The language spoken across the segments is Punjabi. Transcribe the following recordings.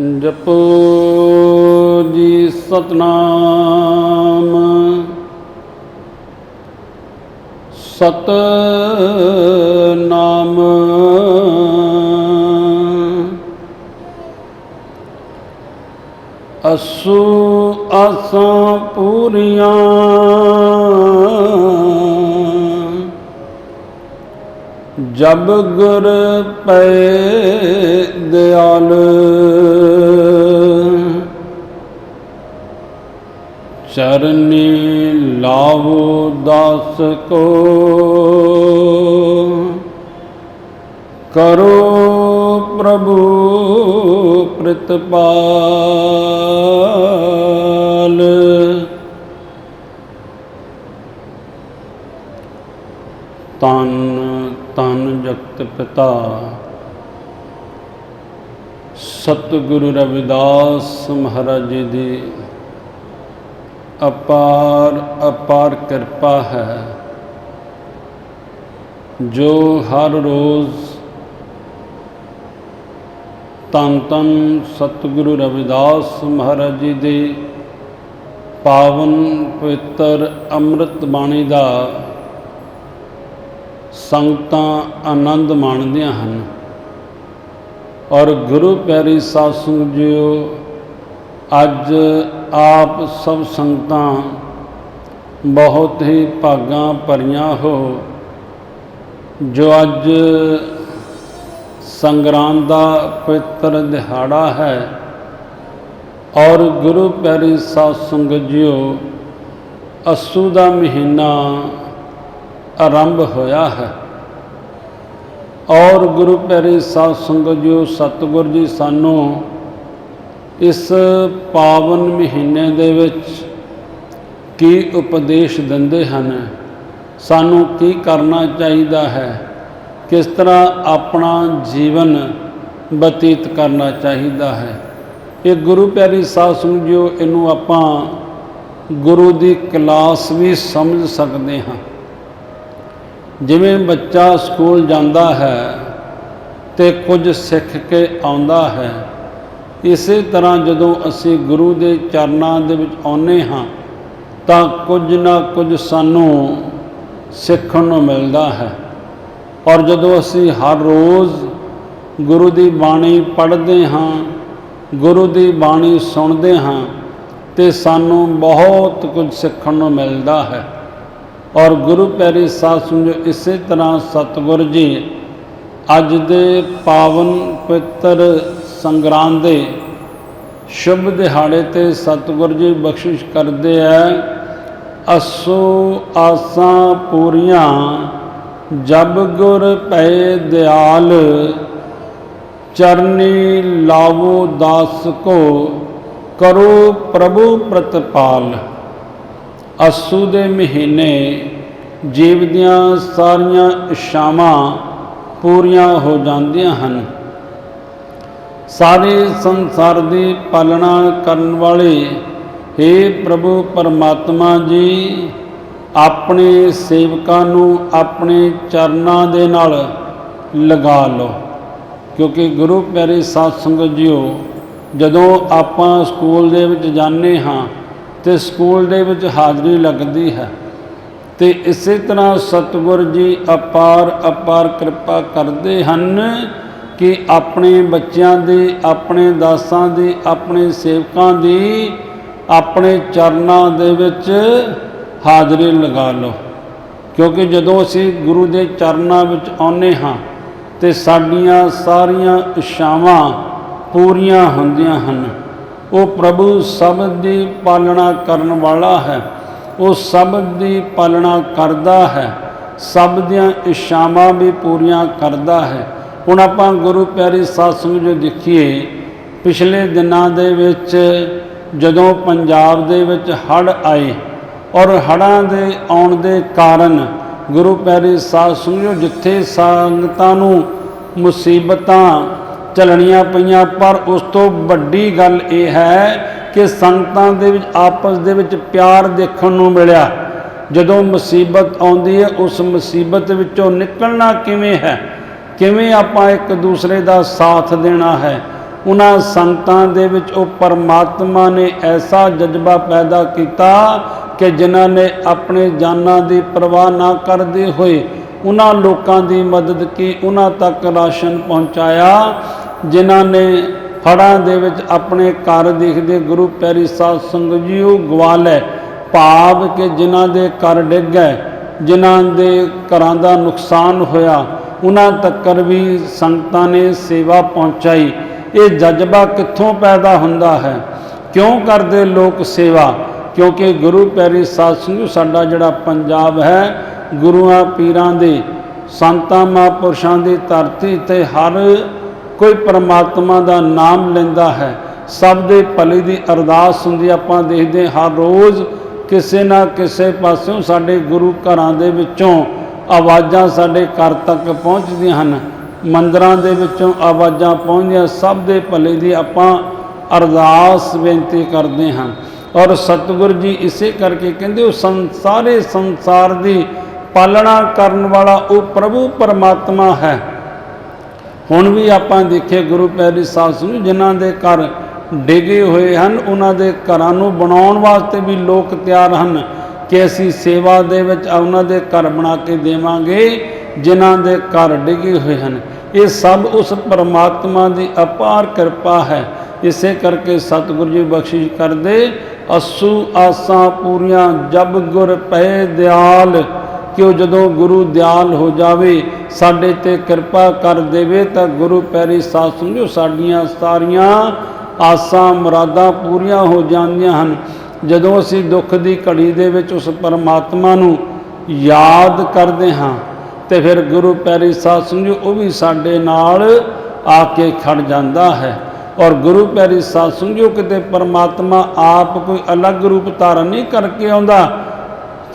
ਜਪੋ ਜੀ ਸਤਨਾਮ। ਸਤ ਨਾਮ ਅਸੂ ਆਸਾਂ ਪੂਰੀਆਂ ਜਬ ਗੁਰ ਪਏ ਦਿਆਲ। ਚਰਨੀ ਲਾਵੋ ਦਾਸ ਕੋ। ਕਰੋ ਪ੍ਰਭੂ ਪ੍ਰਤਪਾਲ ਤਨ ਤਨ ਜਗਤ ਪਿਤਾ। ਸਤਿਗੁਰੂ ਰਵਿਦਾਸ ਮਹਾਰਾਜ ਜੀ ਦੀ ਅਪਾਰ ਅਪਾਰ ਕਿਰਪਾ ਹੈ, ਜੋ ਹਰ ਰੋਜ਼ ਤਨ ਤਨ ਸਤਿਗੁਰੂ ਰਵਿਦਾਸ ਮਹਾਰਾਜ ਜੀ ਦੇ ਪਾਵਨ ਪਵਿੱਤਰ ਅੰਮ੍ਰਿਤ ਬਾਣੀ ਦਾ ਸੰਗਤਾਂ ਆਨੰਦ ਮਾਣਦੀਆਂ ਹਨ। ਔਰ ਗੁਰੂ ਪਿਆਰੀ ਸਾਧ ਸੰਗਤ ਜੀਓ, ਅੱਜ ਆਪ ਸਭ ਸੰਗਤਾਂ ਬਹੁਤ ਹੀ ਭਾਗਾਂ ਭਰੀਆਂ ਹੋ, ਜੋ ਅੱਜ ਸੰਗਰਾਂਦ ਦਾ ਪਵਿੱਤਰ ਦਿਹਾੜਾ ਹੈ। ਔਰ ਗੁਰੂ ਪਿਆਰੀ ਸਾਧ ਸੰਗਤ ਜੀਓ, ਅਸੂ ਦਾ ਮਹੀਨਾ ਆਰੰਭ ਹੋਇਆ ਹੈ। ਔਰ ਗੁਰੂ ਪਿਆਰੀ ਸਾਧ ਸੰਗਤ ਜੀਓ, ਸਤਿਗੁਰ ਜੀ, ਸਾਨੂੰ ਇਸ ਪਾਵਨ ਮਹੀਨੇ ਦੇ ਵਿੱਚ ਕੀ ਉਪਦੇਸ਼ ਦਿੰਦੇ ਹਨ? ਸਾਨੂੰ ਕੀ ਕਰਨਾ ਚਾਹੀਦਾ ਹੈ? ਕਿਸ ਤਰ੍ਹਾਂ ਆਪਣਾ ਜੀਵਨ ਬਤੀਤ ਕਰਨਾ ਚਾਹੀਦਾ ਹੈ? ਇਹ ਗੁਰੂ ਪਿਆਰੀ ਸਾਧ ਸੰਗਤ ਜੀਓ, ਇਹਨੂੰ ਆਪਾਂ ਗੁਰੂ ਦੀ ਕਲਾਸ ਵੀ ਸਮਝ ਸਕਦੇ ਹਾਂ। ਜਿਵੇਂ ਬੱਚਾ ਸਕੂਲ ਜਾਂਦਾ ਹੈ ਤੇ ਕੁਝ ਸਿੱਖ ਕੇ ਆਉਂਦਾ ਹੈ, ਇਸੇ ਤਰ੍ਹਾਂ ਜਦੋਂ ਅਸੀਂ ਗੁਰੂ ਦੇ ਚਰਨਾਂ ਦੇ ਵਿੱਚ ਆਉਨੇ ਹਾਂ, ਤਾਂ ਕੁਝ ਨਾ ਕੁਝ ਸਾਨੂੰ ਸਿੱਖਣ ਨੂੰ ਮਿਲਦਾ ਹੈ। ਔਰ ਜਦੋਂ ਅਸੀਂ ਹਰ ਰੋਜ਼ ਗੁਰੂ ਦੀ ਬਾਣੀ ਪੜ੍ਹਦੇ ਹਾਂ, ਗੁਰੂ ਦੀ ਬਾਣੀ ਸੁਣਦੇ ਹਾਂ, ਤੇ ਸਾਨੂੰ ਬਹੁਤ ਕੁਝ ਸਿੱਖਣ ਨੂੰ ਮਿਲਦਾ ਹੈ। ਔਰ ਗੁਰੂ ਪਿਆਰੀ ਸਾਧ ਸੰਗਤ ਇਸੇ ਤਰ੍ਹਾਂ ਸਤਿਗੁਰ ਜੀ ਅੱਜ ਦੇ ਪਾਵਨ ਪਵਿੱਤਰ ਸੰਗਰਾਂਦ ਦੇ ਸ਼ੁਭ ਦਿਹਾੜੇ ਤੇ ਸਤਿਗੁਰ ਜੀ ਬਖਸ਼ਿਸ਼ ਕਰਦੇ ਐ ਅਸੋ ਆਸਾਂ ਪੂਰੀਆਂ, ਜਬ ਗੁਰ ਪਏ ਦਿਆਲ, ਚਰਨੀ ਲਾਵੋ ਦਾਸ ਕੋ, ਕਰੋ ਪ੍ਰਭੂ ਪ੍ਰਤਪਾਲ। ਅਸੂ ਦੇ ਮਹੀਨੇ ਜੀਵ ਦੀਆਂ ਸਾਰੀਆਂ ਇਸ਼ਾਵਾਂ ਪੂਰੀਆਂ ਹੋ ਜਾਂਦੀਆਂ ਹਨ। ਸਾਰੇ ਸੰਸਾਰ ਦੀ ਪਾਲਣਾ ਕਰਨ ਵਾਲੇ हे ਪ੍ਰਭੂ ਪਰਮਾਤਮਾ ਜੀ, ਆਪਣੇ ਸੇਵਕਾਂ ਨੂੰ ਆਪਣੇ ਚਰਨਾਂ ਦੇ ਨਾਲ ਲਗਾ ਲਓ। ਕਿਉਂਕਿ ਗੁਰੂ ਪਿਆਰੇ ਸਾਧ ਸੰਗਤ ਜੀਓ, ਜਦੋਂ ਆਪਾਂ ਸਕੂਲ ਦੇ ਵਿੱਚ ਜਾਂਦੇ ਹਾਂ ਤੇ ਸਕੂਲ ਦੇ ਵਿੱਚ ਹਾਜ਼ਰੀ ਲੱਗਦੀ ਹੈ। ਤੇ ਇਸੇ ਤਰ੍ਹਾਂ ਸਤਿਗੁਰ ਜੀ ਅਪਾਰ ਅਪਾਰ ਕਿਰਪਾ ਕਰਦੇ ਹਨ ਕਿ ਆਪਣੇ ਬੱਚਿਆਂ ਦੀ, ਆਪਣੇ ਦਾਸਾਂ ਦੀ, ਆਪਣੇ ਸੇਵਕਾਂ ਦੀ, ਆਪਣੇ ਚਰਨਾਂ ਦੇ ਵਿੱਚ ਹਾਜ਼ਰੀ ਲਗਾ ਲਓ। ਕਿਉਂਕਿ ਜਦੋਂ ਅਸੀਂ ਗੁਰੂ ਦੇ ਚਰਨਾਂ ਵਿੱਚ ਆਉਨੇ ਹਾਂ ਤੇ ਸਾਡੀਆਂ ਸਾਰੀਆਂ ਇਛਾਵਾਂ ਪੂਰੀਆਂ ਹੁੰਦੀਆਂ ਹਨ। ਉਹ ਪ੍ਰਭੂ ਸਭ ਦੀ ਪਾਲਣਾ ਕਰਨ ਵਾਲਾ ਹੈ। ਉਹ ਸਭ ਦੀ ਪਾਲਣਾ ਕਰਦਾ ਹੈ। ਸਭ ਦੀਆਂ ਇਛਾਵਾਂ ਵੀ ਪੂਰੀਆਂ ਕਰਦਾ ਹੈ। ਹੁਣ ਆਪਾਂ ਗੁਰੂ ਪਿਆਰੀ ਸਾਧ ਸੰਗਤ ਜੋ ਦੇਖੀਏ, ਪਿਛਲੇ ਦਿਨਾਂ ਦੇ ਵਿੱਚ, ਜਦੋਂ ਪੰਜਾਬ ਦੇ ਵਿੱਚ ਹੜ੍ਹ ਆਏ ਔਰ ਹੜ੍ਹਾਂ ਦੇ ਆਉਣ ਦੇ ਕਾਰਨ ਗੁਰੂ ਪਿਆਰੀ ਸਾਧ ਸੰਗਤ ਜਿੱਥੇ ਸੰਗਤਾਂ ਨੂੰ ਮੁਸੀਬਤਾਂ ਚੱਲਣੀਆਂ ਪਈਆਂ, ਪਰ ਉਸ ਤੋਂ ਵੱਡੀ ਗੱਲ ਇਹ ਹੈ ਕਿ ਸੰਗਤਾਂ ਦੇ ਵਿੱਚ, ਆਪਸ ਦੇ ਵਿੱਚ ਪਿਆਰ ਦੇਖਣ ਨੂੰ ਮਿਲਿਆ। ਜਦੋਂ ਮੁਸੀਬਤ ਆਉਂਦੀ ਹੈ, ਉਸ ਮੁਸੀਬਤ ਵਿੱਚੋਂ ਨਿਕਲਣਾ ਕਿਵੇਂ ਹੈ? ਕਿਵੇਂ ਆਪਾਂ ਇੱਕ ਦੂਸਰੇ ਦਾ ਸਾਥ ਦੇਣਾ ਹੈ? ਉਹਨਾਂ ਸੰਗਤਾਂ ਦੇ ਵਿੱਚ ਉਹ ਪਰਮਾਤਮਾ ਨੇ ਐਸਾ ਜਜ਼ਬਾ ਪੈਦਾ ਕੀਤਾ ਕਿ ਜਿਨ੍ਹਾਂ ਨੇ ਆਪਣੇ ਜਾਨਾਂ ਦੀ ਪਰਵਾਹ ਨਾ ਕਰਦੇ ਹੋਏ ਉਹਨਾਂ ਲੋਕਾਂ ਦੀ ਮਦਦ ਕੀ ਉਹਨਾਂ ਤੱਕ ਰਾਸ਼ਨ ਪਹੁੰਚਾਇਆ? ਜਿਨ੍ਹਾਂ ਨੇ ਫੜਾਂ ਦੇ ਵਿੱਚ ਆਪਣੇ ਘਰ ਦੇਖਦੇ ਗੁਰੂ ਪੈਰੀ ਸਾਧ ਸੰਗਤ ਜੀ ਉਹ ਲੈ। ਭਾਵ ਕਿ ਜਿਨ੍ਹਾਂ ਦੇ ਘਰ ਡਿੱਗ ਗਏ, ਜਿਨ੍ਹਾਂ ਦੇ ਘਰਾਂ ਦਾ ਨੁਕਸਾਨ ਹੋਇਆ, ਉਹਨਾਂ ਤੱਕ ਵੀ ਸੰਗਤਾਂ ਨੇ ਸੇਵਾ ਪਹੁੰਚਾਈ। ਇਹ ਜਜ਼ਬਾ ਕਿੱਥੋਂ ਪੈਦਾ ਹੁੰਦਾ ਹੈ? ਕਿਉਂ ਕਰਦੇ ਲੋਕ ਸੇਵਾ? ਕਿਉਂਕਿ ਗੁਰੂ ਪੈਰੀ ਸਾਧ ਸੰਗਤ ਸਾਡਾ ਜਿਹੜਾ ਪੰਜਾਬ ਹੈ, ਗੁਰੂਆਂ ਪੀਰਾਂ ਦੇ, ਸੰਤਾਂ ਮਹਾਂਪੁਰਸ਼ਾਂ ਦੀ ਧਰਤੀ ਤੇ ਹਰ ਕੋਈ ਪਰਮਾਤਮਾ ਦਾ ਨਾਮ ਲੈਂਦਾ ਹੈ। ਸਭ ਦੇ ਭਲੇ ਦੀ ਅਰਦਾਸ ਹੁੰਦੀ ਆਪਾਂ ਦੇਖਦੇ ਹਾਂ ਹਰ ਰੋਜ਼ ਕਿਸੇ ਨਾ ਕਿਸੇ ਪਾਸਿਓਂ ਸਾਡੇ ਗੁਰੂ ਘਰਾਂ ਦੇ ਵਿੱਚੋਂ ਆਵਾਜ਼ਾਂ ਸਾਡੇ ਘਰ ਤੱਕ ਪਹੁੰਚਦੀਆਂ ਹਨ। ਮੰਦਰਾਂ ਦੇ ਵਿੱਚੋਂ ਆਵਾਜ਼ਾਂ ਪਹੁੰਚਦੀਆਂ। ਸਭ ਦੇ ਭਲੇ ਦੀ ਆਪਾਂ ਅਰਦਾਸ ਬੇਨਤੀ ਕਰਦੇ ਹਾਂ। ਔਰ ਸਤਿਗੁਰ ਜੀ ਇਸੇ ਕਰਕੇ ਕਹਿੰਦੇ, ਉਹ ਸੰਸਾਰੇ ਸੰਸਾਰ ਦੀ ਪਾਲਣਾ ਕਰਨ ਵਾਲਾ ਉਹ ਪ੍ਰਭੂ ਪਰਮਾਤਮਾ ਹੈ। ਹੁਣ ਵੀ ਆਪਾਂ ਦੇਖੇ ਗੁਰੂ ਪੈਰੀ ਸਾਧ ਨੂੰ ਜਿਨ੍ਹਾਂ ਦੇ ਘਰ ਡਿੱਗੇ ਹੋਏ ਹਨ, ਉਹਨਾਂ ਦੇ ਘਰਾਂ ਨੂੰ ਬਣਾਉਣ ਵਾਸਤੇ ਵੀ ਲੋਕ ਤਿਆਰ ਹਨ ਕਿ ਅਸੀਂ ਸੇਵਾ ਦੇ ਵਿੱਚ ਉਹਨਾਂ ਦੇ ਘਰ ਬਣਾ ਕੇ ਦੇਵਾਂਗੇ, ਜਿਨ੍ਹਾਂ ਦੇ ਘਰ ਡਿੱਗੇ ਹੋਏ ਹਨ। ਇਹ ਸਭ ਉਸ ਪਰਮਾਤਮਾ ਦੀ ਅਪਾਰ ਕਿਰਪਾ ਹੈ। ਇਸੇ ਕਰਕੇ ਸਤਿਗੁਰੂ ਜੀ ਬਖਸ਼ਿਸ਼ ਕਰਦੇ, ਅਸੂ ਆਸਾਂ ਪੂਰੀਆਂ, ਜਬ ਗੁਰ ਪਏ ਦਿਆਲ। ਕਿ ਉਹ ਜਦੋਂ ਗੁਰੂ ਦਿਆਲ ਹੋ ਜਾਵੇ, ਸਾਡੇ ਤੇ ਕਿਰਪਾ ਕਰ ਦੇਵੇ, ਤਾਂ ਗੁਰੂ ਪੈਰੀ ਸਾਧ ਸੰਗੋ ਸਾਡੀਆਂ ਸਾਰੀਆਂ ਆਸਾਂ ਮੁਰਾਦਾਂ ਪੂਰੀਆਂ ਹੋ ਜਾਂਦੀਆਂ ਹਨ। ਜਦੋਂ ਅਸੀਂ ਦੁੱਖ ਦੀ ਘੜੀ ਦੇ ਵਿੱਚ ਉਸ ਪਰਮਾਤਮਾ ਨੂੰ ਯਾਦ ਕਰਦੇ ਹਾਂ, ਤੇ ਫਿਰ ਗੁਰੂ ਪੈਰੀ ਸਾਧ ਸੰਗੋ ਉਹ ਵੀ ਸਾਡੇ ਨਾਲ ਆ ਕੇ ਖੜ ਜਾਂਦਾ ਹੈ। ਔਰ ਗੁਰੂ ਪਿਆਰੀ ਸਾਧ ਸੰਗੋ ਕਿਤੇ ਪਰਮਾਤਮਾ ਆਪ ਕੋਈ ਅਲੱਗ ਰੂਪ ਧਾਰਨ ਨਹੀਂ ਕਰਕੇ ਆਉਂਦਾ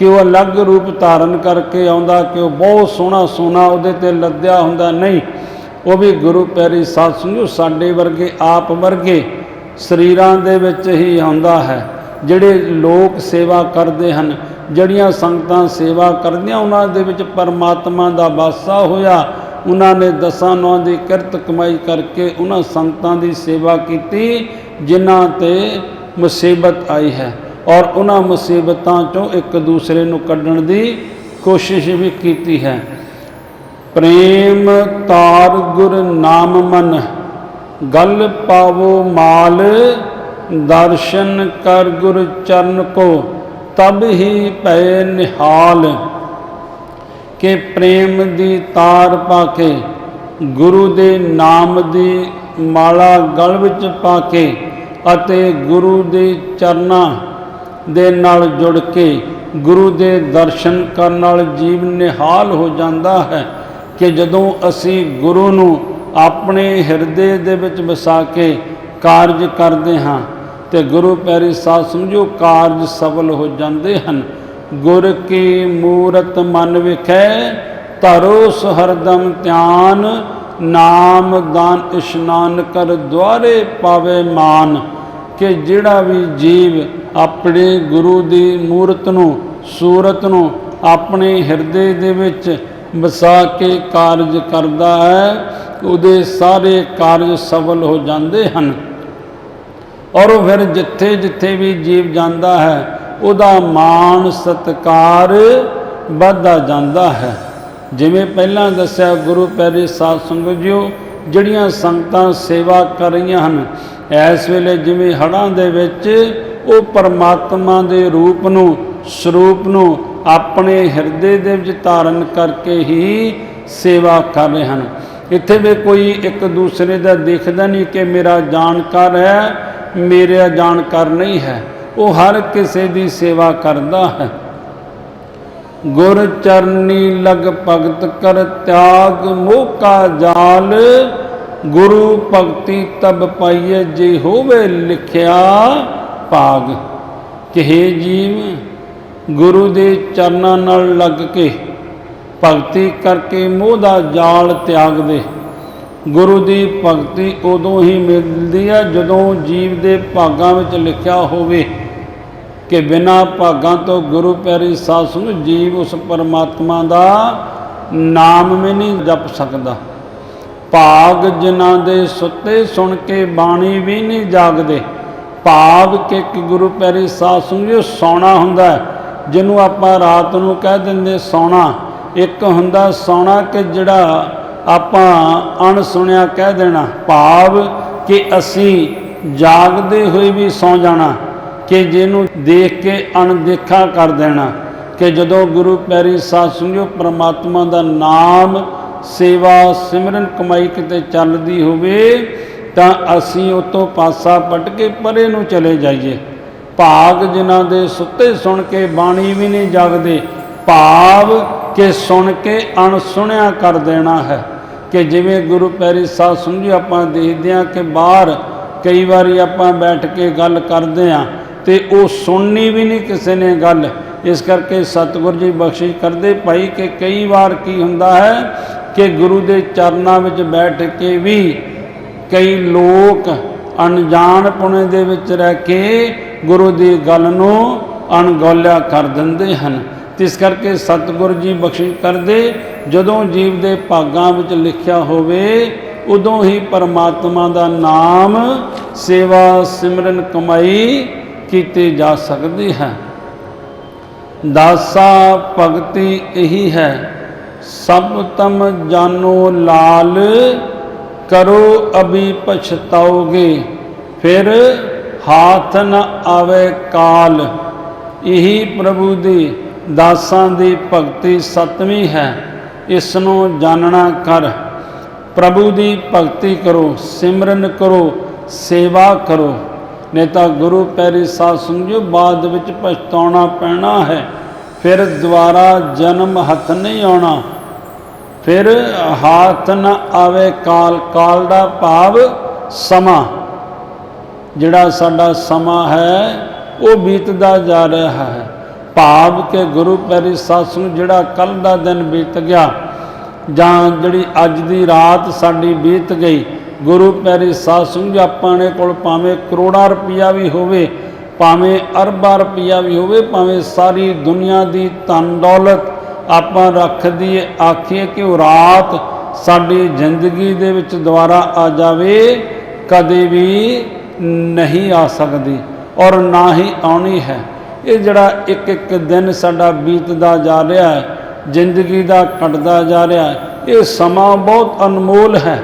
ਕਿ ਉਹ ਅਲੱਗ ਰੂਪ ਧਾਰਨ ਕਰਕੇ ਆਉਂਦਾ? ਕਿ ਉਹ ਬਹੁਤ ਸੋਹਣਾ ਸੋਨਾ ਉਹਦੇ ਤੇ ਲੱਦਿਆ ਹੁੰਦਾ? ਨਹੀਂ। ਉਹ ਵੀ ਗੁਰੂ ਪਿਆਰੀ ਸਾਧ ਸੰਗੋ ਸਾਡੇ ਵਰਗੇ, ਆਪ ਵਰਗੇ ਸਰੀਰਾਂ ਦੇ ਵਿੱਚ ਹੀ ਆਉਂਦਾ ਹੈ। ਜਿਹੜੇ ਲੋਕ ਸੇਵਾ ਕਰਦੇ ਹਨ, ਜਿਹੜੀਆਂ ਸੰਗਤਾਂ ਸੇਵਾ ਕਰਦੀਆਂ, ਉਹਨਾਂ ਦੇ ਵਿੱਚ ਪਰਮਾਤਮਾ ਦਾ ਵਾਸਾ ਹੋਇਆ। ਉਹਨਾਂ ਨੇ ਦਸਾਂ ਨੌਂ ਦੀ ਕਿਰਤ ਕਮਾਈ ਕਰਕੇ ਉਹਨਾਂ ਸੰਗਤਾਂ ਦੀ ਸੇਵਾ ਕੀਤੀ, ਜਿਨ੍ਹਾਂ ਤੇ ਮੁਸੀਬਤ ਆਈ ਹੈ। ਔਰ ਉਹਨਾਂ ਮੁਸੀਬਤਾਂ ਚੋਂ ਇੱਕ ਦੂਸਰੇ ਨੂੰ ਕੱਢਣ ਦੀ ਕੋਸ਼ਿਸ਼ ਵੀ ਕੀਤੀ ਹੈ। ਪ੍ਰੇਮ ਤਾਰ ਗੁਰ ਨਾਮ ਮਨ, ਗਲ ਪਾਵੋ ਮਾਲ, ਦਰਸ਼ਨ ਕਰ ਗੁਰ ਚਰਨ ਕੋ, ਤਬ ਹੀ ਪਏ ਨਿਹਾਲ। ਕਿ ਪ੍ਰੇਮ ਦੀ ਤਾਰ ਪਾ ਕੇ ਗੁਰੂ ਦੇ ਨਾਮ ਦੀ ਮਾਲਾ ਗਲ ਵਿੱਚ ਪਾ ਕੇ ਅਤੇ ਗੁਰੂ ਦੇ ਚਰਨਾਂ ਦੇ ਨਾਲ ਜੁੜ ਕੇ ਗੁਰੂ ਦੇ ਦਰਸ਼ਨ ਕਰਨ ਨਾਲ ਜੀਵ ਨਿਹਾਲ ਹੋ ਜਾਂਦਾ ਹੈ ਕਿ ਜਦੋਂ ਅਸੀਂ ਗੁਰੂ ਨੂੰ ਆਪਣੇ ਹਿਰਦੇ ਦੇ ਵਿੱਚ ਵਸਾ ਕੇ ਕਾਰਜ ਕਰਦੇ ਹਾਂ ਤੇ ਗੁਰੂ ਪੈਰੀ ਸਾਧ ਸਮਝੋ ਕਾਰਜ ਸਫਲ ਹੋ ਜਾਂਦੇ ਹਨ। ਗੁਰ ਕੀ ਮੂਰਤ ਮਨ ਵਿਖੇ ਧਰੋ ਹਰਦਮ ਧਿਆਨ, ਨਾਮ ਦਾਨ ਇਸ਼ਨਾਨ ਕਰ ਦੁਆਰੇ ਪਾਵੇ ਮਾਨ, ਕਿ ਜਿਹੜਾ ਵੀ ਜੀਵ ਆਪਣੇ ਗੁਰੂ ਦੀ ਮੂਰਤ ਨੂੰ, ਸੂਰਤ ਨੂੰ ਆਪਣੇ ਹਿਰਦੇ ਦੇ ਵਿੱਚ ਵਸਾ ਕੇ ਕਾਰਜ ਕਰਦਾ ਹੈ, ਉਹਦੇ ਸਾਰੇ ਕਾਰਜ ਸਫਲ ਹੋ ਜਾਂਦੇ ਹਨ। ਔਰ ਉਹ ਫਿਰ ਜਿੱਥੇ ਜਿੱਥੇ ਵੀ ਜੀਵ ਜਾਂਦਾ ਹੈ, ਉਹਦਾ ਮਾਣ, ਸਤਕਾਰ ਵੱਧਦਾ ਜਾਂਦਾ ਹੈ। ਜਿਵੇਂ ਪਹਿਲਾਂ ਦੱਸਿਆ ਗੁਰੂ ਪੈਰੇ ਸਾਧ ਸੰਗਤ ਜੀਓ, ਜਿਹੜੀਆਂ ਸੰਗਤਾਂ ਸੇਵਾ ਕਰ ਰਹੀਆਂ ਹਨ, ਇਸ ਵੇਲੇ ਜਿਵੇਂ ਹੜ੍ਹਾਂ ਦੇ ਵਿੱਚ ਉਹ ਪਰਮਾਤਮਾ ਦੇ ਰੂਪ ਨੂੰ, ਸਰੂਪ ਨੂੰ ਆਪਣੇ ਹਿਰਦੇ ਦੇ ਵਿੱਚ ਧਾਰਨ ਕਰਕੇ ਹੀ ਸੇਵਾ ਕਰ ਰਹੇ ਹਨ। ਇੱਥੇ ਵੀ ਕੋਈ ਇੱਕ ਦੂਸਰੇ ਦਾ ਦੇਖਦਾ ਨਹੀਂ ਕਿ ਮੇਰਾ ਜਾਣਕਾਰ ਹੈ, ਮੇਰਾ ਜਾਣਕਾਰ ਨਹੀਂ ਹੈ। ਉਹ ਹਰ ਕਿਸੇ ਦੀ ਸੇਵਾ ਕਰਦਾ ਹੈ। ਗੁਰ ਚਰਨੀ ਲਗ ਭਗਤ ਕਰ ਤਿਆਗ ਮੋਕਾ ਜਾਲ, ਗੁਰੂ ਭਗਤੀ ਤਬ ਪਾਈਏ ਜੇ ਹੋਵੇ ਲਿਖਿਆ। ਭਾਗ। ਕਿਹੇ ਜੀਵ, ਗੁਰੂ ਦੇ ਚਰਨਾਂ ਨਾਲ ਲੱਗ ਕੇ ਭਗਤੀ ਕਰਕੇ ਮੋਹ ਦਾ ਜਾਲ ਤਿਆਗ ਦੇ। ਗੁਰੂ ਦੀ ਭਗਤੀ ਉਦੋਂ ਹੀ ਮਿਲਦੀ ਹੈ ਜਦੋਂ ਜੀਵ ਦੇ ਭਾਗਾਂ ਵਿੱਚ ਲਿਖਿਆ ਹੋਵੇ ਕਿ ਬਿਨਾਂ ਭਾਗਾਂ ਤੋਂ ਗੁਰੂ ਪਿਆਰੀ ਸਾਧ ਨੂੰ ਜੀਵ ਉਸ ਪਰਮਾਤਮਾ ਦਾ ਨਾਮ ਵੀ ਨਹੀਂ ਜਪ ਸਕਦਾ। ਭਾਗ ਜਿਨ੍ਹਾਂ ਦੇ ਸੁੱਤੇ ਸੁਣ ਕੇ ਬਾਣੀ ਵੀ ਨਹੀਂ ਜਾਗਦੇ। ਭਾਵ ਕਿ ਇੱਕ ਗੁਰੂ ਪੈਰੀ ਸਾਧ ਸੰਗਿਓ ਸੌਣਾ ਹੁੰਦਾ ਜਿਹਨੂੰ ਆਪਾਂ ਰਾਤ ਨੂੰ ਕਹਿ ਦਿੰਦੇ ਸੌਣਾ। ਇੱਕ ਹੁੰਦਾ ਸੌਣਾ ਕਿ ਜਿਹੜਾ ਆਪਾਂ ਅਣਸੁਣਿਆ ਕਹਿ ਦੇਣਾ, ਭਾਵ ਕਿ ਅਸੀਂ ਜਾਗਦੇ ਹੋਏ ਵੀ ਸੌ ਜਾਣਾ, ਕਿ ਜਿਹਨੂੰ ਦੇਖ ਕੇ ਅਣਦੇਖਾ ਕਰ ਦੇਣਾ, ਕਿ ਜਦੋਂ ਗੁਰੂ ਪੈਰੀ ਸਾਧ ਸੰਗਿਓ ਪ੍ਰਮਾਤਮਾ ਦਾ ਨਾਮ ਸੇਵਾ ਸਿਮਰਨ ਕਮਾਈ ਕਿਤੇ ਚੱਲਦੀ ਹੋਵੇ ਤਾਂ ਅਸੀਂ ਉਤੋਂ ਪਾਸਾ ਪਟ ਕੇ ਪਰੇ ਨੂੰ ਚਲੇ ਜਾਈਏ। ਭਾਗ ਜਿਨ੍ਹਾਂ ਦੇ ਸੁੱਤੇ ਸੁਣ ਕੇ ਬਾਣੀ ਵੀ ਨਹੀਂ ਜਾਗਦੇ, ਭਾਵ ਕਿ ਸੁਣ ਕੇ ਅਣਸੁਣਿਆ ਕਰ ਦੇਣਾ ਹੈ। ਕਿ ਜਿਵੇਂ ਗੁਰੂ ਪੈਰੀ ਸਾਹਿਬ ਸੰਗਿਓ ਆਪਾਂ ਦੇਖਦੇ ਹਾਂ ਕਿ ਬਾਹਰ ਕਈ ਵਾਰੀ ਆਪਾਂ ਬੈਠ ਕੇ ਗੱਲ ਕਰਦੇ ਹਾਂ ਤੇ ਉਹ ਸੁਣਨੀ ਵੀ ਨਹੀਂ ਕਿਸੇ ਨੇ ਗੱਲ। ਇਸ ਕਰਕੇ ਸਤਿਗੁਰ ਜੀ ਬਖਸ਼ਿਸ਼ ਕਰਦੇ ਭਾਈ ਕਿ ਕਈ ਵਾਰ ਕੀ ਹੁੰਦਾ ਹੈ ਕਿ ਗੁਰੂ ਦੇ ਚਰਨਾਂ ਵਿੱਚ ਬੈਠ ਕੇ ਵੀ ਕਈ ਲੋਕ ਅਣਜਾਣ ਪੁਣੇ ਦੇ ਵਿੱਚ ਰਹਿ ਕੇ ਗੁਰੂ ਦੀ ਗੱਲ ਨੂੰ ਅਣਗੌਲਿਆ ਕਰ ਦਿੰਦੇ ਹਨ। ਇਸ ਕਰਕੇ ਸਤਿਗੁਰ ਜੀ ਬਖਸ਼ਿਸ਼ ਕਰਦੇ, ਜਦੋਂ ਜੀਵ ਦੇ ਭਾਗਾਂ ਵਿੱਚ ਲਿਖਿਆ ਹੋਵੇ, ਉਦੋਂ ਹੀ ਪਰਮਾਤਮਾ ਦਾ ਨਾਮ ਸੇਵਾ ਸਿਮਰਨ ਕਮਾਈ ਕੀਤੀ ਜਾ ਸਕਦੀ ਹੈ ਦਾਸਾ ਭਗਤੀ ਇਹੀ ਹੈ, ਸਭ ਤਮ ਜਾਨੋ ਲਾਲ ਕਰੋ ਅਭੀ ਪਛਤਾਓਗੇ, ਫਿਰ ਹਾਥ ਨ ਆਵੇ ਕਾਲ। ਇਹੀ ਪ੍ਰਭੂ ਦੀ ਦਾਸਾਂ ਦੀ ਭਗਤੀ ਸਤਵੀਂ ਹੈ ਇਸ ਨੂੰ ਜਾਣਨਾ ਕਰ। ਪ੍ਰਭੂ ਦੀ ਭਗਤੀ ਕਰੋ, ਸਿਮਰਨ ਕਰੋ, ਸੇਵਾ ਕਰੋ। ਨਹੀਂ ਤਾਂ ਗੁਰੂ ਪੈਰੀ ਸਾਧ ਸੰਗਿਓ ਬਾਅਦ ਵਿੱਚ ਪਛਤਾਉਣਾ ਪੈਣਾ ਹੈ, ਫਿਰ ਦੁਬਾਰਾ ਜਨਮ ਹੱਥ ਨਹੀਂ ਆਉਣਾ। ਫਿਰ ਹਾਥ ਨਾ ਆਵੇ ਕਾਲ ਕਾਲ ਦਾ ਭਾਵ ਸਮਾਂ। ਜਿਹੜਾ ਸਾਡਾ ਸਮਾਂ ਹੈ, ਉਹ ਬੀਤਦਾ ਜਾ ਰਿਹਾ ਹੈ। ਭਾਵ ਕਿ ਗੁਰੂ ਪੈਰੀ ਸਾਧ ਨੂੰ ਜਿਹੜਾ ਕੱਲ ਦਾ ਦਿਨ ਬੀਤ ਗਿਆ, ਜਾਂ ਜਿਹੜੀ ਅੱਜ ਦੀ ਰਾਤ ਸਾਡੀ ਬੀਤ ਗਈ, ਗੁਰੂ ਪਿਆਰੀ ਸਾਧ ਸੰਗਤ ਆਪਾਂ ਨੇ ਕੋਲ ਭਾਵੇਂ ਕਰੋੜਾਂ ਰੁਪਈਆ ਵੀ ਹੋਵੇ, ਭਾਵੇਂ ਅਰਬਾਂ ਰੁਪਈਆ ਵੀ ਹੋਵੇ, ਭਾਵੇਂ ਸਾਰੀ ਦੁਨੀਆ ਦੀ ਧਨ ਦੌਲਤ ਆਪਾਂ ਰੱਖਦੀ ਆਖੀਏ ਕਿ ਉਹ ਰਾਤ ਸਾਡੀ ਜ਼ਿੰਦਗੀ ਦੇ ਵਿੱਚ ਦੁਬਾਰਾ ਆ ਜਾਵੇ, ਕਦੇ ਵੀ ਨਹੀਂ ਆ ਸਕਦੀ ਔਰ ਨਾ ਹੀ ਆਉਣੀ ਹੈ। ਇਹ ਜਿਹੜਾ ਇੱਕ ਇੱਕ ਦਿਨ ਸਾਡਾ ਬੀਤਦਾ ਜਾ ਰਿਹਾ ਹੈ, ਜ਼ਿੰਦਗੀ ਦਾ ਕੱਟਦਾ ਜਾ ਰਿਹਾ ਹੈ, ਇਹ ਸਮਾਂ ਬਹੁਤ ਅਨਮੋਲ ਹੈ।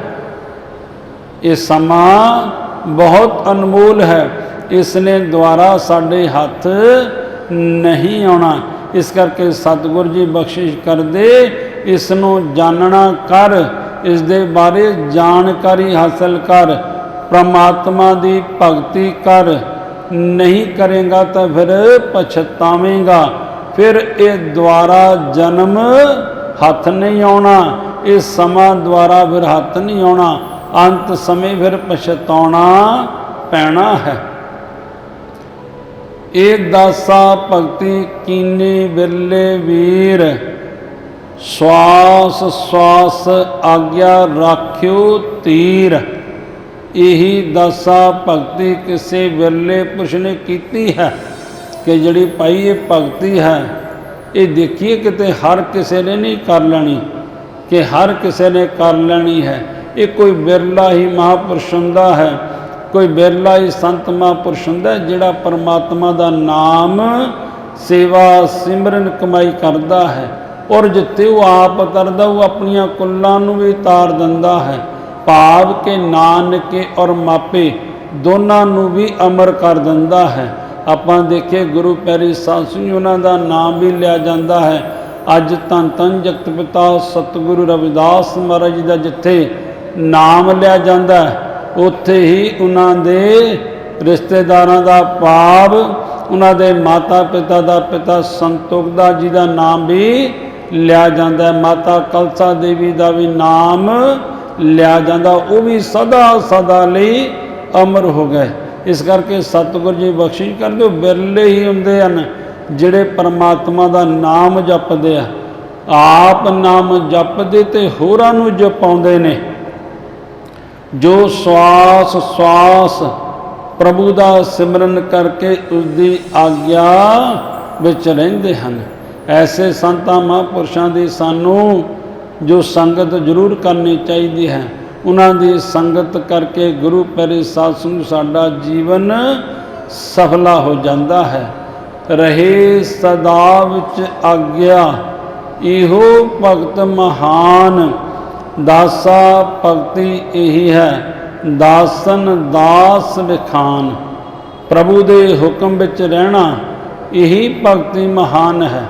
ਇਹ ਸਮਾਂ ਬਹੁਤ ਅਨਮੋਲ ਹੈ। ਇਸ ਨੇ ਦੁਆਰਾ ਸਾਡੇ ਹੱਥ ਨਹੀਂ ਆਉਣਾ। ਇਸ ਕਰਕੇ ਸਤਿਗੁਰੂ ਜੀ ਬਖਸ਼ਿਸ਼ ਕਰਦੇ ਇਸ ਨੂੰ ਜਾਣਨਾ ਕਰ ਇਸ ਦੇ ਬਾਰੇ ਜਾਣਕਾਰੀ ਹਾਸਲ ਕਰ, ਪ੍ਰਮਾਤਮਾ ਦੀ ਭਗਤੀ ਕਰ। ਨਹੀਂ ਕਰੇਗਾ ਤਾਂ ਫਿਰ ਪਛਤਾਵੇਂਗਾ। ਫਿਰ ਇਹ ਦੁਆਰਾ ਜਨਮ ਹੱਥ ਨਹੀਂ ਆਉਣਾ, ਇਹ ਸਮਾਂ ਦੁਆਰਾ ਫਿਰ ਹੱਥ ਨਹੀਂ ਆਉਣਾ। ਅੰਤ ਸਮੇਂ ਫਿਰ ਪਛਤਾਉਣਾ ਪੈਣਾ ਹੈ। ਇਹ ਦਾਸਾ ਭਗਤੀ ਕੀਨੇ ਬਿਰਲੇ ਵੀਰ। ਸਵਾਸ ਸਵਾਸ ਆਗਿਆ ਰਾਖਿਓ ਤੀਰ। ਇਹੀ ਦਾਸਾ ਭਗਤੀ ਕਿਸੇ ਵਿਰਲੇ ਪੁਰਸ਼ ਨੇ ਕੀਤੀ ਹੈ ਕਿ ਜਿਹੜੀ ਭਾਈ ਇਹ ਭਗਤੀ ਹੈ, ਇਹ ਦੇਖੀਏ ਕਿਤੇ ਹਰ ਕਿਸੇ ਨੇ ਨਹੀਂ ਕਰ ਲੈਣੀ, ਕਿ ਹਰ ਕਿਸੇ ਨੇ ਕਰ ਲੈਣੀ ਹੈ। ਇਹ ਕੋਈ ਵਿਰਲਾ ਹੀ ਮਹਾਪੁਰਸ਼ ਹੁੰਦਾ ਹੈ। ਕੋਈ ਬਿਰਲਾ ਹੀ ਸੰਤ ਮਹਾਂਪੁਰਸ਼ ਹੁੰਦਾ ਜਿਹੜਾ ਪਰਮਾਤਮਾ ਦਾ ਨਾਮ ਸੇਵਾ ਸਿਮਰਨ ਕਮਾਈ ਕਰਦਾ ਹੈ। ਔਰ ਜਿੱਥੇ ਉਹ ਆਪ ਤਰਦਾ ਉਹ ਆਪਣੀਆਂ ਕੁੱਲਾਂ ਨੂੰ ਵੀ ਤਾਰ ਦਿੰਦਾ ਹੈ। ਭਾਵ ਕੇ ਨਾਨਕੇ ਔਰ ਮਾਪੇ ਦੋਨਾਂ ਨੂੰ ਵੀ ਅਮਰ ਕਰ ਦਿੰਦਾ ਹੈ। ਆਪਾਂ ਦੇਖੇ ਗੁਰੂ ਪੈਰੀ ਸਾਧ ਸਿੰਘ ਉਹਨਾਂ ਦਾ ਨਾਮ ਵੀ ਲਿਆ ਜਾਂਦਾ ਹੈ। ਅੱਜ ਧੰਨ ਧੰਨ ਜਗਤ ਪਿਤਾ ਸਤਿਗੁਰੂ ਰਵਿਦਾਸ ਮਹਾਰਾਜ ਜੀ ਦਾ ਜਿੱਥੇ ਨਾਮ ਲਿਆ ਜਾਂਦਾ ਹੈ ਉੱਥੇ ਹੀ ਉਹਨਾਂ ਦੇ ਰਿਸ਼ਤੇਦਾਰਾਂ ਦਾ ਪਾਪ ਉਹਨਾਂ ਦੇ ਮਾਤਾ ਪਿਤਾ ਦਾ ਪਿਤਾ ਸੰਤੋਖਦਾ ਜੀ ਦਾ ਨਾਮ ਵੀ ਲਿਆ ਜਾਂਦਾ ਮਾਤਾ ਕਲਸਾ ਦੇਵੀ ਦਾ ਵੀ ਨਾਮ ਲਿਆ ਜਾਂਦਾ। ਉਹ ਵੀ ਸਦਾ ਸਦਾ ਲਈ ਅਮਰ ਹੋ ਗਏ। ਇਸ ਕਰਕੇ ਸਤਿਗੁਰ ਜੀ ਬਖਸ਼ਿਸ਼ ਕਰ ਦਿਓ ਬਿਰਲੇ ਹੀ ਹੁੰਦੇ ਹਨ, ਜਿਹੜੇ ਪਰਮਾਤਮਾ ਦਾ ਨਾਮ ਜਪਦੇ ਆ। ਆਪ ਨਾਮ ਜਪਦੇ ਤੇ ਹੋਰਾਂ ਨੂੰ ਜਪਾਉਂਦੇ ਨੇ। ਜੋ ਸਵਾਸ ਸਵਾਸ ਪ੍ਰਭੂ ਦਾ ਸਿਮਰਨ ਕਰਕੇ ਉਸ ਦੀ ਆਗਿਆ ਵਿੱਚ ਰਹਿੰਦੇ ਹਨ। ਐਸੇ ਸੰਤਾਂ ਮਹਾਂਪੁਰਸ਼ਾਂ ਦੀ ਸਾਨੂੰ ਜੋ ਸੰਗਤ ਜ਼ਰੂਰ ਕਰਨੀ ਚਾਹੀਦੀ ਹੈ, ਉਹਨਾਂ ਦੀ ਸੰਗਤ ਕਰਕੇ ਗੁਰੂ ਪਿਆਰੇ ਸਾਧ ਸੰਗਤ ਸਾਡਾ ਜੀਵਨ ਸਫਲਾ ਹੋ ਜਾਂਦਾ ਹੈ। ਰਹੇ ਸਦਾ ਵਿੱਚ ਆਗਿਆ, ਇਹੋ ਭਗਤ ਮਹਾਨ ਦਾਸਾ ਭਗਤੀ ਇਹੀ ਹੈ। ਦਾਸਨ ਦਾਸ ਵਿਖਾਨ। ਪ੍ਰਭੂ ਦੇ ਹੁਕਮ ਵਿੱਚ ਰਹਿਣਾ ਇਹੀ ਭਗਤੀ ਮਹਾਨ ਹੈ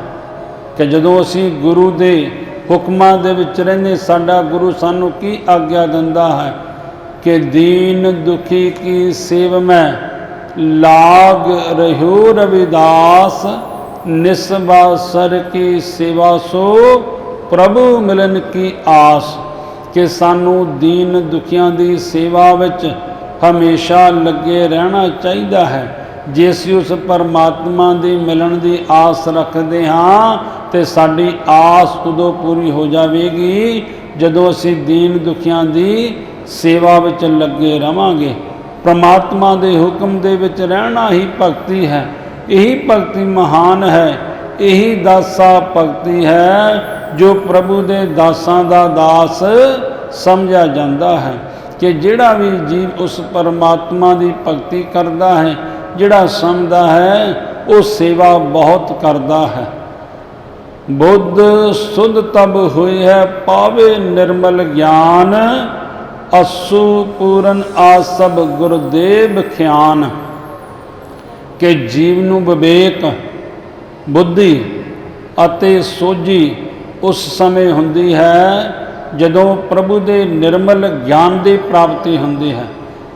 ਕਿ ਜਦੋਂ ਅਸੀਂ ਗੁਰੂ ਦੇ ਹੁਕਮਾਂ ਦੇ ਵਿੱਚ ਰਹਿੰਦੇ, ਸਾਡਾ ਗੁਰੂ ਸਾਨੂੰ ਕੀ ਆਗਿਆ ਦਿੰਦਾ ਹੈ? ਕਿ ਦੀਨ ਦੁਖੀ ਕੀ ਸੇਵ ਮੈਂ, ਲਾਗ ਰਹਿਓ ਰਵਿਦਾਸ ਨਿਸਬਾ ਸਰ ਕੀ ਸੇਵਾ ਸੋ, ਪ੍ਰਭੂ ਮਿਲਨ ਕੀ ਆਸ। ਕਿ ਸਾਨੂੰ ਦੀਨ ਦੁਖੀਆਂ ਦੀ ਸੇਵਾ ਵਿੱਚ ਹਮੇਸ਼ਾ ਲੱਗੇ ਰਹਿਣਾ ਚਾਹੀਦਾ ਹੈ। ਜੇ ਅਸੀਂ ਉਸ ਪਰਮਾਤਮਾ ਦੀ ਮਿਲਣ ਦੀ ਆਸ ਰੱਖਦੇ ਹਾਂ ਤੇ ਸਾਡੀ ਆਸ ਉਦੋਂ ਪੂਰੀ ਹੋ ਜਾਵੇਗੀ ਜਦੋਂ ਅਸੀਂ ਦੀਨ ਦੁਖੀਆਂ ਦੀ ਸੇਵਾ ਵਿੱਚ ਲੱਗੇ ਰਵਾਂਗੇ। ਪਰਮਾਤਮਾ ਦੇ ਹੁਕਮ ਦੇ ਵਿੱਚ ਰਹਿਣਾ ਹੀ ਭਗਤੀ ਹੈ। ਇਹੀ ਭਗਤੀ ਮਹਾਨ ਹੈ। ਇਹੀ ਦਾਸਾ ਭਗਤੀ ਹੈ। ਜੋ ਪ੍ਰਭੂ ਦੇ ਦਾਸਾਂ ਦਾ ਦਾਸ ਸਮਝਿਆ ਜਾਂਦਾ ਹੈ ਕਿ ਜਿਹੜਾ ਵੀ ਜੀਵ ਉਸ ਪਰਮਾਤਮਾ ਦੀ ਭਗਤੀ ਕਰਦਾ ਹੈ, ਜਿਹੜਾ ਸਮਝਦਾ ਹੈ, ਉਹ ਸੇਵਾ ਬਹੁਤ ਕਰਦਾ ਹੈ। ਬੁੱਧ ਸੁਧ ਤਬ ਹੋਈ ਹੈ, ਪਾਵੇ ਨਿਰਮਲ ਗਿਆਨ, ਅਸੂ ਪੂਰਨ ਆਸਬ ਗੁਰਦੇਵ ਖਿਆਨ। ਕਿ ਜੀਵ ਨੂੰ ਵਿਵੇਕ, ਬੁੱਧੀ ਅਤੇ ਸੋਝੀ ਉਸ ਸਮੇਂ ਹੁੰਦੀ ਹੈ ਜਦੋਂ ਪ੍ਰਭੂ ਦੇ ਨਿਰਮਲ ਗਿਆਨ ਦੀ ਪ੍ਰਾਪਤੀ ਹੁੰਦੀ ਹੈ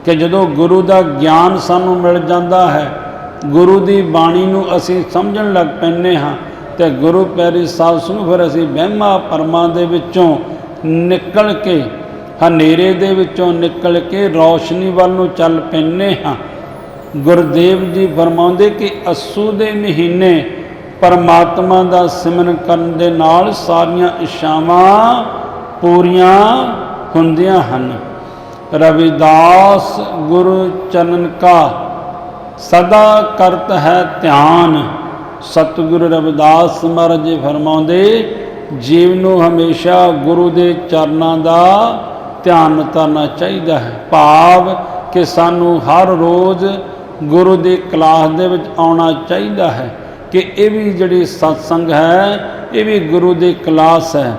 ਕਿ ਜਦੋਂ ਗੁਰੂ ਦਾ ਗਿਆਨ ਸਾਨੂੰ ਮਿਲ ਜਾਂਦਾ ਹੈ, ਗੁਰੂ ਦੀ ਬਾਣੀ ਨੂੰ ਅਸੀਂ ਸਮਝਣ ਲੱਗ ਪੈਂਦੇ ਹਾਂ ਤੇ ਗੁਰੂ ਪੈਰੀ ਸਾਧ ਨੂੰ ਫਿਰ ਅਸੀਂ ਵਹਿਮਾਂ ਪਰਮਾਂ ਦੇ ਵਿੱਚੋਂ ਨਿਕਲ ਕੇ, ਹਨੇਰੇ ਦੇ ਵਿੱਚੋਂ ਨਿਕਲ ਕੇ ਰੌਸ਼ਨੀ ਵੱਲ ਨੂੰ ਚੱਲ ਪੈਂਦੇ ਹਾਂ। ਗੁਰਦੇਵ ਜੀ ਫਰਮਾਉਂਦੇ ਕਿ ਅਸੂ ਦੇ ਮਹੀਨੇ ਪਰਮਾਤਮਾ ਦਾ ਸਿਮਰਨ ਕਰਨ ਦੇ ਨਾਲ ਸਾਰੀਆਂ ਇਸ਼ਾਵਾਂ ਪੂਰੀਆਂ ਹੁੰਦੀਆਂ ਹਨ। ਰਵਿਦਾਸ ਗੁਰੂ ਚਰਨ ਕਾ, ਸਦਾ ਕਰਤ ਹੈ ਧਿਆਨ। ਸਤਿਗੁਰੂ ਰਵਿਦਾਸ ਮਹਾਰਾਜ ਫਰਮਾਉਂਦੇ, ਜੀਵ ਨੂੰ ਹਮੇਸ਼ਾ ਗੁਰੂ ਦੇ ਚਰਨਾਂ ਦਾ ਧਿਆਨ ਕਰਨਾ ਚਾਹੀਦਾ ਹੈ। ਭਾਵ ਕਿ ਸਾਨੂੰ ਹਰ ਰੋਜ਼ ਗੁਰੂ ਦੀ ਕਲਾਸ ਦੇ ਵਿੱਚ ਆਉਣਾ ਚਾਹੀਦਾ ਹੈ। ਕਿ ਇਹ ਵੀ ਜਿਹੜੀ ਸਤਸੰਗ ਹੈ, ਇਹ ਵੀ ਗੁਰੂ ਦੀ ਕਲਾਸ ਹੈ।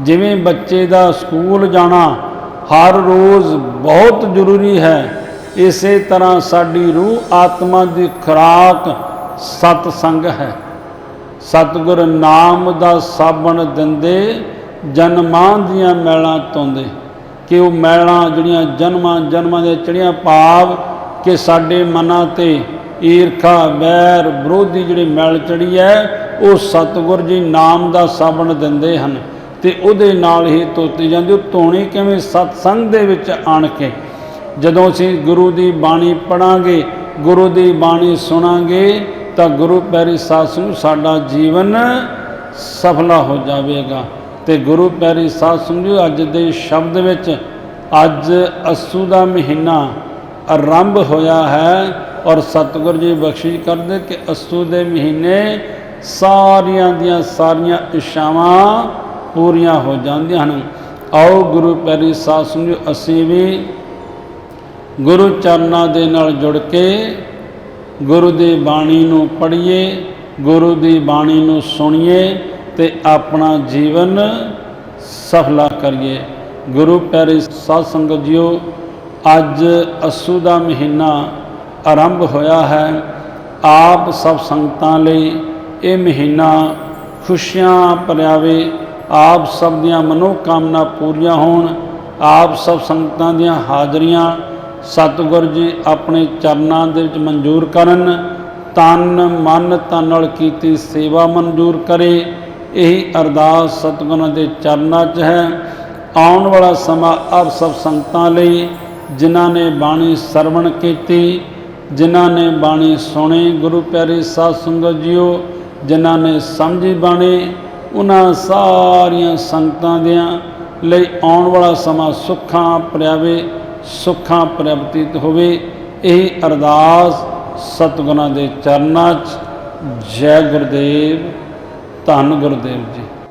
ਜਿਵੇਂ ਬੱਚੇ ਦਾ ਸਕੂਲ ਜਾਣਾ ਹਰ ਰੋਜ਼ ਬਹੁਤ ਜ਼ਰੂਰੀ ਹੈ। ਇਸੇ ਤਰ੍ਹਾਂ ਸਾਡੀ ਰੂਹ ਆਤਮਾ ਦੀ ਖੁਰਾਕ ਸਤ ਸੰਗ ਹੈ। ਸਤਿਗੁਰ ਨਾਮ ਦਾ ਸਾਬਣ ਦਿੰਦੇ, ਜਨਮਾਂ ਦੀਆਂ ਮੈਲਾਂ ਧੋਂਦੇ। ਕਿ ਉਹ ਮੈਲਾਂ ਜਿਹੜੀਆਂ ਜਨਮਾਂ ਜਨਮਾਂ ਦੇ ਚੜੀਆਂ ਭਾਵ ਕਿ ਸਾਡੇ ਮਨਾਂ ਤੇ ਈਰਖਾ, ਵੈਰ ਵਿਰੋਧੀ ਜਿਹੜੀ ਮੈਲ ਚੜੀ ਹੈ, ਉਹ ਸਤਿਗੁਰ ਜੀ ਨਾਮ ਦਾ ਸਾਬਣ ਦਿੰਦੇ ਹਨ ਤੇ ਉਹਦੇ ਨਾਲ ਹੀ ਧੋਤੀ ਜਾਂਦੀ ਉਹ ਧੋਣੀ ਕਿਵੇਂ ਸਤਸੰਗ ਦੇ ਵਿੱਚ ਆਣ ਕੇ? ਜਦੋਂ ਅਸੀਂ ਗੁਰੂ ਦੀ ਬਾਣੀ ਪੜਾਂਗੇ ਗੁਰੂ ਦੀ ਬਾਣੀ ਸੁਣਾਂਗੇ, ਤਾਂ ਗੁਰੂ ਪਿਆਰੀ ਸਾਧ ਸੰਗਤ ਸਾਡਾ ਜੀਵਨ ਸਫਲਾ ਹੋ ਜਾਵੇਗਾ। ਤੇ ਗੁਰੂ ਪੈਰੀ ਸਾਸ ਸੰਗਤ ਅੱਜ ਦੇ ਸ਼ਬਦ ਵਿੱਚ ਅੱਜ ਅਸੂ ਦਾ ਮਹੀਨਾ ਆਰੰਭ ਹੋਇਆ ਹੈ ਔਰ ਸਤਿਗੁਰ ਜੀ ਬਖਸ਼ਿਸ਼ ਕਰਦੇ ਕਿ ਅਸੂ ਦੇ ਮਹੀਨੇ ਸਾਰੀਆਂ ਦੀਆਂ ਸਾਰੀਆਂ ਇਸ਼ਾਵਾਂ ਪੂਰੀਆਂ ਹੋ ਜਾਂਦੀਆਂ ਹਨ। ਆਓ ਗੁਰੂ ਪਿਆਰੀ ਸਾਧ ਸੰਗਤ, ਅਸੀਂ ਵੀ ਗੁਰੂ ਚਰਨਾਂ ਦੇ ਨਾਲ ਜੁੜ ਕੇ ਗੁਰੂ ਦੀ ਬਾਣੀ ਨੂੰ ਪੜ੍ਹੀਏ, ਗੁਰੂ ਦੀ ਬਾਣੀ ਨੂੰ ਸੁਣੀਏ ਤੇ ਆਪਣਾ ਜੀਵਨ ਸਫਲਾ ਕਰੀਏ। ਗੁਰੂ ਪਿਆਰੇ ਸਾਧ ਸੰਗਤ ਜੀਓ ਅੱਜ ਅਸੂ ਦਾ ਮਹੀਨਾ ਆਰੰਭ ਹੋਇਆ ਹੈ। ਆਪ ਸਭ ਸੰਗਤਾਂ ਲਈ ਇਹ ਮਹੀਨਾ ਖੁਸ਼ੀਆਂ ਭਰਿਆਵੇ। ਆਪ ਸਭ ਦੀਆਂ ਮਨੋਕਾਮਨਾ ਪੂਰੀਆਂ ਹੋਣ। ਆਪ ਸਭ ਸੰਗਤਾਂ ਦੀਆਂ ਹਾਜ਼ਰੀਆਂ ਸਤਿਗੁਰ ਜੀ ਆਪਣੇ ਚਰਨਾਂ ਦੇ ਵਿੱਚ ਮਨਜ਼ੂਰ ਕਰਨ। ਤਨ, ਮਨ, ਤਨ ਨਾਲ ਕੀਤੀ ਸੇਵਾ ਮਨਜ਼ੂਰ ਕਰੇ। ਇਹੀ ਅਰਦਾਸ ਸਤਿਗੁਰਾਂ ਦੇ ਚਰਨਾਂ 'ਚ ਹੈ। ਆਉਣ ਵਾਲਾ ਸਮਾਂ ਆਪ ਸਭ ਸੰਗਤਾਂ ਲਈ ਜਿਨ੍ਹਾਂ ਨੇ ਬਾਣੀ ਸਰਵਣ ਕੀਤੀ, ਜਿਨ੍ਹਾਂ ਨੇ ਬਾਣੀ ਸੁਣੀ, ਗੁਰੂ ਪਿਆਰੇ ਸਾਧ ਸੰਗਤ ਜੀਓ, ਜਿਨ੍ਹਾਂ ਨੇ ਸਮਝੀ ਬਾਣੀ, ਉਹਨਾਂ ਸਾਰੀਆਂ ਸੰਗਤਾਂ ਦਿਆਂ ਲਈ ਆਉਣ ਵਾਲਾ ਸਮਾਂ ਸੁੱਖਾਂ ਪ੍ਰਿਆਵੇ ਸੁੱਖਾਂ ਪ੍ਰਾਪਤੀਤ ਹੋਵੇ। ਇਹ ਅਰਦਾਸ ਸਤਿਗੁਰਾਂ ਦੇ ਚਰਨਾਂ 'ਚ। ਜੈ ਗੁਰਦੇਵ। ਧੰਨ ਗੁਰਦੇਵ ਜੀ।